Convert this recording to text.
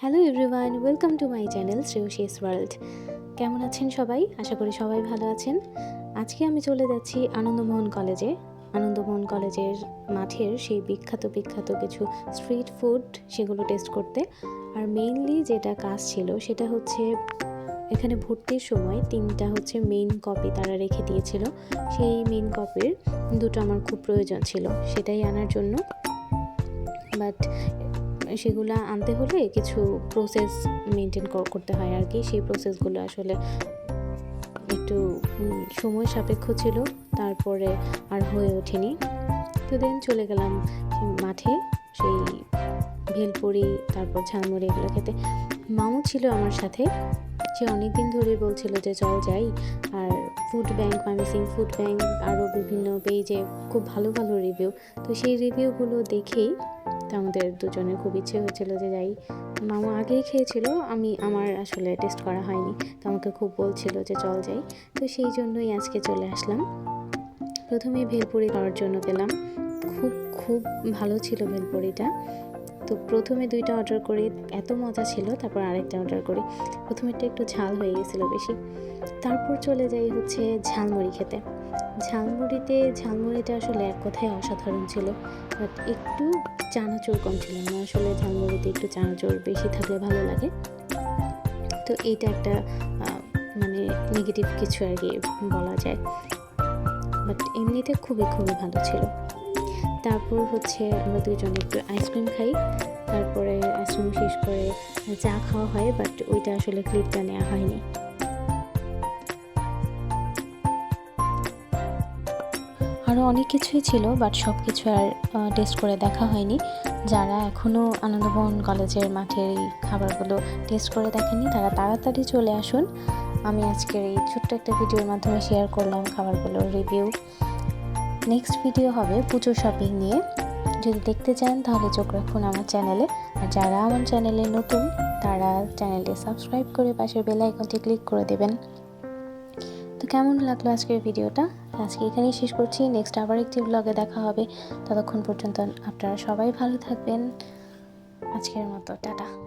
Hello everyone welcome to my channel Shreyasi's world কেমন আছেন সবাই? আশা করি সবাই ভালো আছেন। আজকে আমি চলে যাচ্ছি আনন্দমোহন কলেজে। আনন্দমোহন কলেজের মাঠের সেই বিখ্যাত বিখ্যাত কিছু স্ট্রিট ফুড সেগুলো টেস্ট করতে। আর মেইনলি যেটা কাজ ছিল, সেটা হচ্ছে এখানে ভর্তির সময় তিনটা হচ্ছে মেইন কপি তারা রেখে দিয়েছিল। সেই মেইন কপির দুটো আমার খুব প্রয়োজন ছিল, সেটাই আনার জন্য। বাট সেগুলো আনতে হলে কিছু প্রসেস মেনটেন করতে হয় আর কি। সেই প্রসেসগুলো আসলে একটু সময় সাপেক্ষ ছিল, তারপরে আর হয়ে ওঠেনি। তো দেন চলে গেলাম মাঠে, সেই ভেলপুরি, তারপর ঝালমুড়ি এগুলো খেতে। মামু ছিল আমার সাথে, সে অনেকদিন ধরে বলছিল যে, চল যাই। আর ফুড ব্যাংক মামিসিং ফুড ব্যাংক আরও বিভিন্ন পেজে খুব ভালো ভালো রিভিউ তো সেই রিভিউগুলো দেখেই তো আমাদের দুজনের খুব ইচ্ছে হয়েছিল যে যাই। মামা আগেই খেয়েছিল, আমি, আমার আসলে টেস্ট করা হয়নি। তো আমাকে খুব বলছিল যে চল যাই। তো সেই জন্যই আজকে চলে আসলাম। প্রথমে ভেলপুরি খাওয়ার জন্য গেলাম খুব খুব ভালো ছিল ভেলপুরিটা। তো প্রথমে দুইটা অর্ডার করি এত মজা ছিল, তারপর আরেকটা অর্ডার করি। প্রথমেরটা একটু ঝাল হয়ে গেছিল বেশি। তারপর চলে যাই হচ্ছে ঝালমুড়ি খেতে। ঝালমুড়িতে, ঝালমুড়িটা আসলে এক কথায় অসাধারণ ছিল। বাট একটু চানাচুর কম ছিল। না আসলে ঝালমুড়িতে একটু চানাচুর বেশি থাকলে ভালো লাগে। তো এইটা একটা মানে নেগেটিভ কিছু আর কি বলা যায়। বাট এমনিতে খুবই খুবই ভালো ছিল। তারপর হচ্ছে আমরা দুজন একটু আইসক্রিম খাই। তারপরে আইসক্রিম শেষ করে চা খাওয়া হয় বাট ওইটা আসলে ক্লিপটা নেওয়া হয়নি। আরও অনেক কিছুই ছিল বাট সব কিছু আর টেস্ট করে দেখা হয়নি। যারা এখনও আনন্দভবন কলেজের মাঠের এই খাবারগুলো টেস্ট করে দেখেনি তারা তাড়াতাড়ি চলে আসুন। আমি আজকের এই ছোট্ট একটা ভিডিওর মাধ্যমে শেয়ার করলাম খাবারগুলোর রিভিউ নেক্সট ভিডিও হবে পুজো শপিং নিয়ে। যদি দেখতে চান, তাহলে চোখ রাখুন আমার চ্যানেলে আর যারা আমার চ্যানেলে নতুন, তারা চ্যানেলটি সাবস্ক্রাইব করে পাশের বেল আইকনটি ক্লিক করে দেবেন। কেমন লাগল আজকের ভিডিওটা? আজকে এখানেই শেষ করছি। নেক্সট আবার একটি ব্লগে দেখা হবে। ততক্ষণ পর্যন্ত আপনারা সবাই ভালো থাকবেন। আজকের মতো, টাটা।